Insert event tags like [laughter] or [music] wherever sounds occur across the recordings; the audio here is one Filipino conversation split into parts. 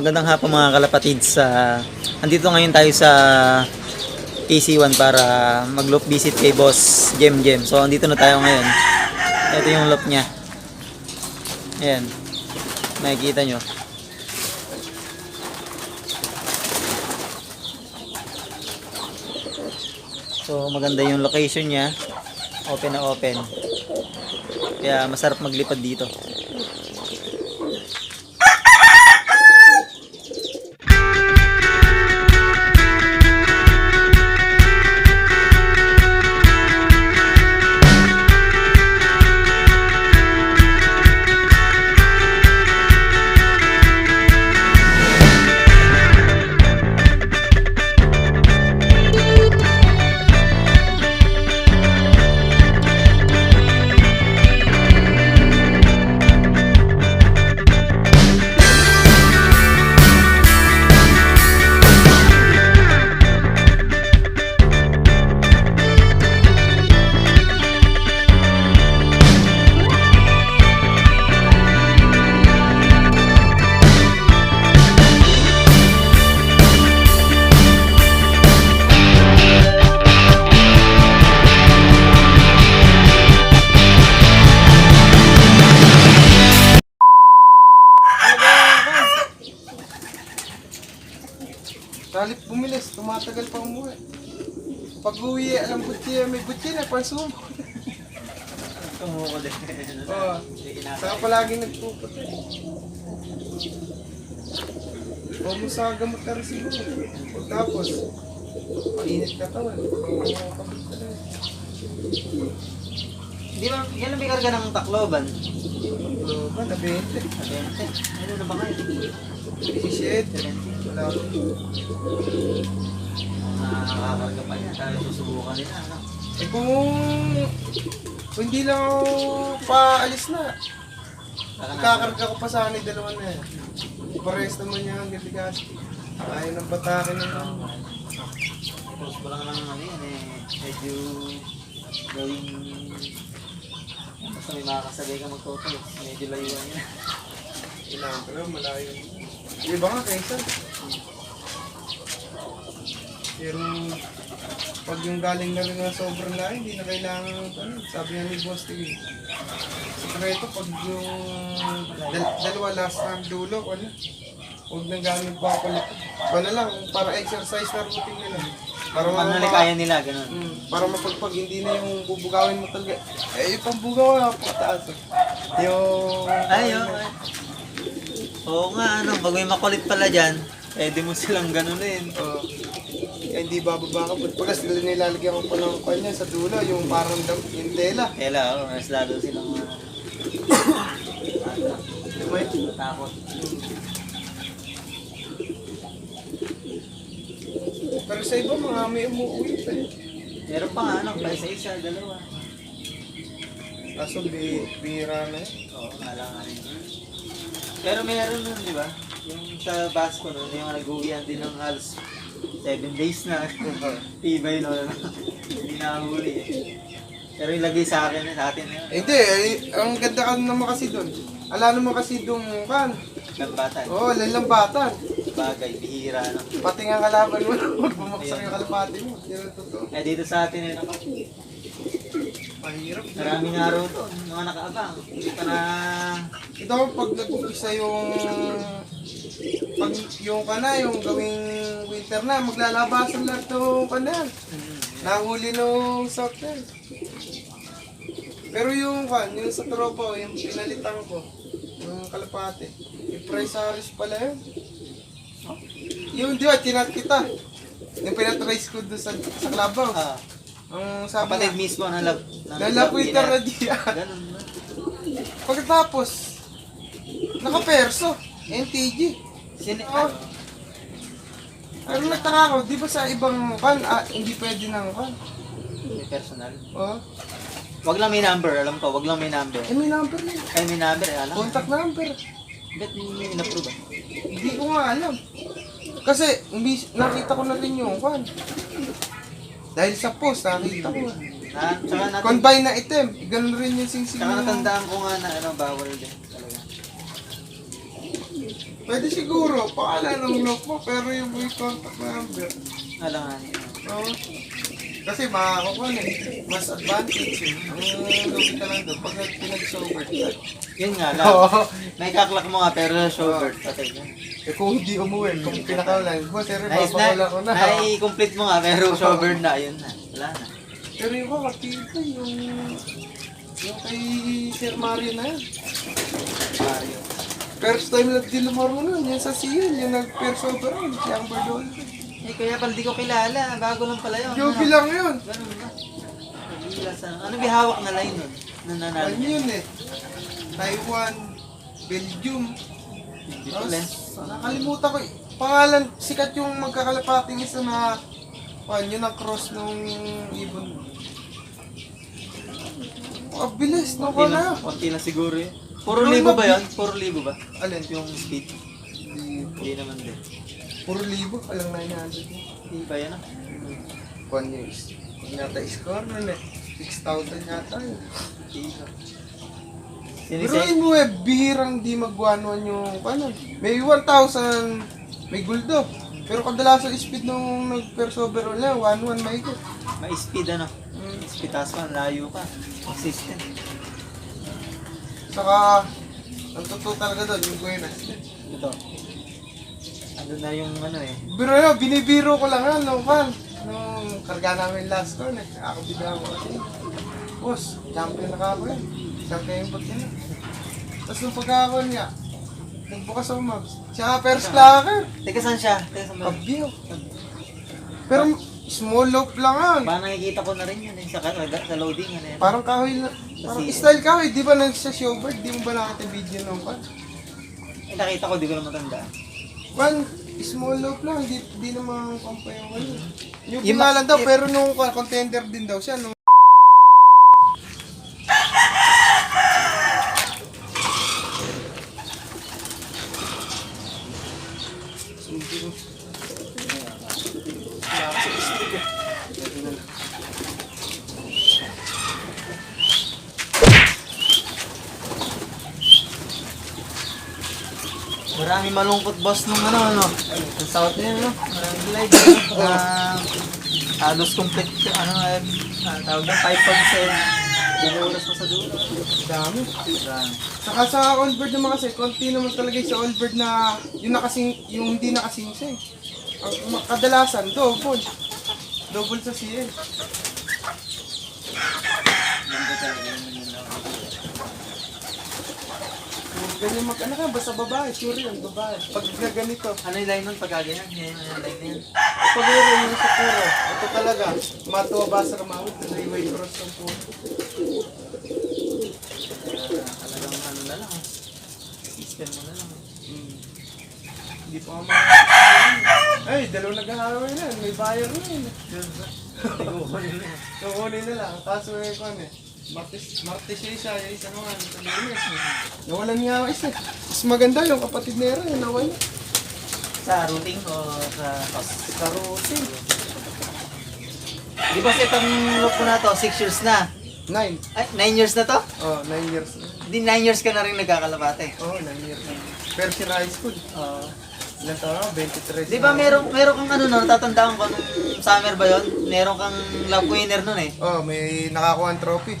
magandang hapon mga kalapatid sa andito ngayon tayo sa AC1 para mag-loop visit kay Boss Jem Jem. So andito na tayo ngayon. Ito yung loop niya. Ayan. Makikita nyo. So maganda yung location niya. Open na open. Kaya masarap maglipad dito. Pag uwi, alam ko may butya na, pansumo. Tumuko din. Oo. Saka palagi nagpupunta. O mo sa gamot ka rin siguro. Tapos, mainit ka tawan. Di ba, yan ang may karga ng Tacloban. Ba, nabente. Sabente. Ano na ba kayo? Shit. Wala ko. Nakakakarga pa yan. Tayo susubukan nila. Ano? Eh kung, kung hindi lang ako paalis na, kakarga ko pa sana yung dalawa na yan. Pares naman niya ang gabigas. Ayaw ng batakin na lang. Tapos pa lang ng ano yan eh. Medyo gawing... Basta may makakasabay ka magtotol. Medyo layuan yan. Kailangan pero malayo. Yung iba nga kaysa. Pero pag yung galing na rin ng sobrang layo, hindi na kailangan ano, sabi nga ni Boss TV. Sekreto pag yung dal- dalawa last time dulo, ano, huwag nang gamit pa ako. Ano lang, para exercise na routine nila. Para Ano na kaya nila, ganun. Mm, para mapagpag hindi na yung bubugawin mo talaga. Eh, yung pambugaw pataas. Yung... Ayun. Oo nga, ano, pag may makulit pala dyan, pwede mo silang ganunin. Oh. Eh, hindi bababa ka. Pagka sila nilalagyan ko pa ng kanya sa dulo, yung parang dam, yung tela. Kaya oo, mas lalo silang uh, May, takot. pero sa iba, mga may umuwi pa eh. Meron pa nga, ano, pa isa-isa, dalawa. Kaso, bi bira na eh. Oo, nga rin. Pero meron nun, di ba? Yung sa Basco nun, yung nag-uwian din ng halos 7 days na. [laughs] Tibay nun. Hindi nakahuli eh. Pero ilagay sa akin, sa atin na yun. Eh, Hindi, eh, ang ganda ka naman kasi doon. Ala naman kasi doon kan. Gambatan. Oo, oh, lalambatan. Bagay, bihira no. Pati nga kalaban mo, [laughs] huwag bumaksak yung kalapati mo. Yan ang totoo. Eh dito sa atin eh, naka, Mahirap. maraming araw doon, mga nakaabang. Hindi pa na... Ito pag nag-umpisa yung pag yung kana yung gawing winter na maglalabasan lahat ng kana. Nahuli nung software pero yung kan yung sa tropa ko, yung pinalitan ko yung kalapate yung price pala yun. Yung di ba tinat kita. Yung pinatrace ko doon sa, sa clubhouse. Ah, ang sabi kapatid na mismo ng lab. lalapitan na diya. [laughs] Ganun na. pagkatapos nakaperso. NTG Sini... Oh. Pero nagtaka ako, di ba sa ibang kan, ah, hindi pwede ng kan? May personal. Oh, Wag lang may number, alam ko, wag lang may number. eh may number na yun. Ay, may number, eh, alam. Contact number. Bet may in-approve ah. Hindi ko nga alam. Kasi, umbis, nakita ko na rin yung kan. Dahil sa post, nakita ko. Na, tsaka natin, Combine na item. Ganun rin yung singsing tsaka ng- natandaan ko nga na ano, bawal din. Pwede siguro, pangalan ng lock mo, pero yung may contact number. Alangan. Oo. Kasi makakakuha na eh. Mas advantage eh. Ang lumi ka lang doon, pag pinag-sober ka. Yun nga lang. Oo. Naikaklak mo nga pero shoulder. Patay ka. Eh kung hindi umuwi, kung pinakawalan, boss, sir, papakawala na. ko na. Nai-complete mo nga pero [laughs] shoulder na. Yun na. Wala na. Pero yung mga kita, yung... Yung kay Sir Mario na yan. Mario. First time lang din lumaro nun, yan sa Siyan, yung nag-first over on, si Amber Dolan. Eh kaya pala di ko kilala. Bago lang pala yun. Joby lang yun. Ganun ba? Nagila sa... Ano bihawak na line nun? Na nanalo. Ano yun eh? Taiwan, Belgium. Hindi ko nakalimutan ko eh. Pangalan, sikat yung magkakalapating isa na Pan, yun ang cross nung ibon. Oh, bilis, no Konti na. siguro yun. Puro libo ba yun? Puro libo ba? Alin? Yung speed? Hindi. Naman din. Puro libo, alang 900. Hindi ba yan ah? One years. Yung yata score nun eh. 6,000 yata yun. Pero mo eh, bihirang di mag-1-1 yung ano. May 1,000, may guldo. Pero kadalasan speed nung nag-first overall niya, 1-1 may higit. May speed ano? Mm. Speed taas ka, layo ka. Consistent. Saka, ang totoo talaga doon, yung Buenas. Ito. Ano na yung ano eh. Pero yun, binibiro ko lang yan, no, fan. Nung karga namin last turn, eh. Ako bigla mo kasi. Boss, champion na ka ako yan. Champion yung pagkina. Tapos nung pagkakako niya, nagbukas ako mags. Siya first clacker. Teka saan siya? Teka saan ba? Kabyo. Pero small loop lang yan. Parang nakikita ko na rin yun eh. Sa, sa, loading ano yan. Parang kahoy na. Parang Kasi- style kahoy. Di ba nagsa showboard? Di mo ba nakita video nung pan? Eh, nakita ko, di ko na matandaan. Pan, small loop lang. Di, di naman kampa yung ano. Yung Yung pingalan ma- daw, pero nung kwan, contender din daw siya. Nung Marami malungkot boss nung ano, ano. Sa south yun, ano. Maraming ano. [laughs] Na, halos complete, ano, eh, ah, tawag na, 5.7. Binuras mo sa dulo. dami. Marami. Saka sa all-bird naman kasi, konti naman talaga yung sa all-bird na yung, nakasing, yung hindi nakasing siya eh. Ang ma- kadalasan, double. Double sa CL. Ganda talaga yun, yun, yun. Kung ganyan mag ano ka, basta babae, sure yan, babae. Pag ganito, Ano yung line nun pag ganyan? Yan yung line na pag meron yung sa puro, ito talaga, matuwa ba sa ramawit, three-way cross ng puro. Ah, Talagang ano na lang. System mo na lang. Hmm. Hindi pa nga mga... Ay, dalawa nag-ahaway na, may buyer na yun. Kukunin na lang, kaso may kwan eh. Martes, Martes siya isa, yung isa naman, sa lunes. Nawalan nga ako isa. Mas maganda yung kapatid na yun, yung nawala. Sa routing o sa cost? Sa routing. Di ba sa itong look ko na to, 6 years na. Nine. Ay, 9 years na to? Oh, nine years na. Di 9 years ka na rin nagkakalapate. Oh, nine years na. First year high school. Oo. Ilan taon ako? 23. Di ba meron, meron kang ano no, tatandaan ko nung summer ba yon? Meron kang love winner nun eh. Oh, may nakakuha ang trophy.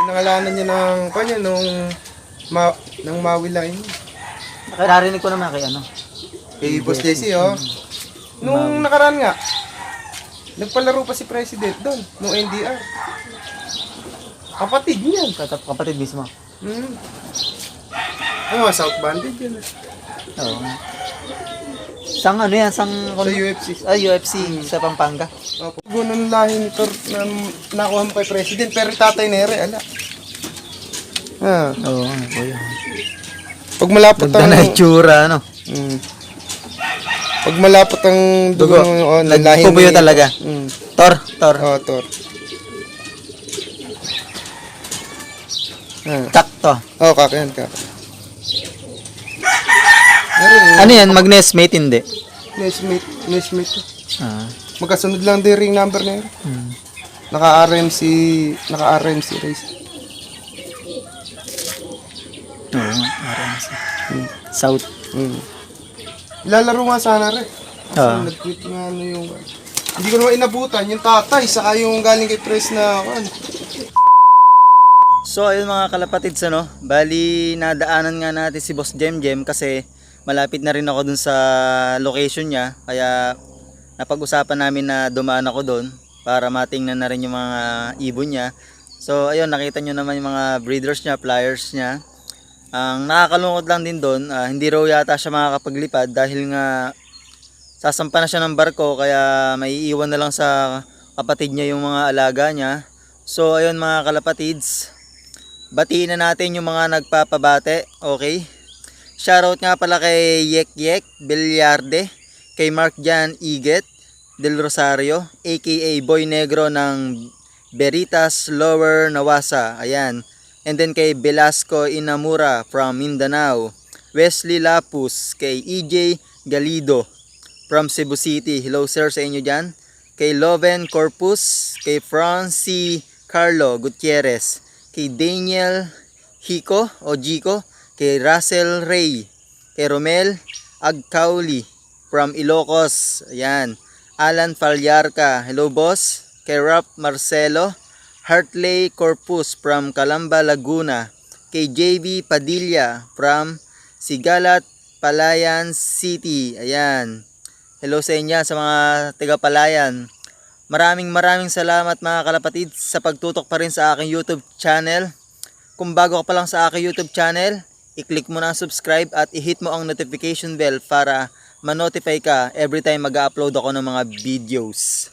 Pinangalanan niya ng kanya nung ma nang Maui line. Narinig ko naman kay ano. Kay Boss Jesse, oh. Nung nakaraan nga, nagpalaro pa si President doon, nung NDR. Kapatid niyan. Katap kapatid mismo. Hmm. Ano, South Bandit yun. eh. Oo. Sang ano yan, sang Sa UFC. ah, UFC sa Pampanga. Opo. Gunong lahi nito na nakuha mo kay President, pero tatay nere, ala. Ah, Oo, ano po yun. pag malapot Ganda ang... na itsura, ano. Mm. Pag malapot ang dugo, Dugo. oh, ng lahi Nagpupuyo ni- talaga. Mm. Tor, Tor. Oh, Tor. Ah. Takto. Oh, kakayan ka. Meron Ano yan? Mag-nestmate? Hindi. Neshmate, Neshmate. Ah. Magkasunod lang din ring number na yun. Hmm. Naka-RMC, naka-RMC race. Oo nga. RMC. South. Mm. Ilalaro nga sana rin. Kasi Ah. nag-quit nga ano yung... Hindi ko naman inabutan, yung tatay, saka yung galing kay Press na... Ano, So ayun mga kalapatids ano, bali nadaanan nga natin si Boss Jem Jem kasi malapit na rin ako dun sa location niya kaya napag-usapan namin na dumaan ako doon para matingnan na rin yung mga ibon niya. So ayun nakita nyo naman yung mga breeders niya, flyers niya. Ang nakakalungkot lang din doon, ah, hindi raw yata siya makakapaglipad dahil nga sasampa na siya ng barko kaya may iiwan na lang sa kapatid niya yung mga alaga niya. So ayun mga kalapatids, batiin na natin yung mga nagpapabate, okay? Shoutout nga pala kay Yek Yek Bilyarde, kay Mark Jan Iget Del Rosario, aka Boy Negro ng Veritas Lower Nawasa, ayan. And then kay Velasco Inamura from Mindanao, Wesley Lapus, kay EJ Galido from Cebu City, hello sir sa inyo dyan. Kay Loven Corpus, kay Francie Carlo Gutierrez, kay Daniel Hiko o Jico, kay Russell Ray, kay Romel Agcauli from Ilocos, ayan. Alan Falyarca, hello boss. Kay Rap Marcelo, Hartley Corpus from Calamba, Laguna. Kay JB Padilla from Sigalat, Palayan City, ayan. Hello sa inyo sa mga taga Palayan. Maraming maraming salamat mga kalapatid sa pagtutok pa rin sa aking YouTube channel. Kung bago ka pa lang sa aking YouTube channel, i-click mo na subscribe at i-hit mo ang notification bell para ma-notify ka every time mag-upload ako ng mga videos.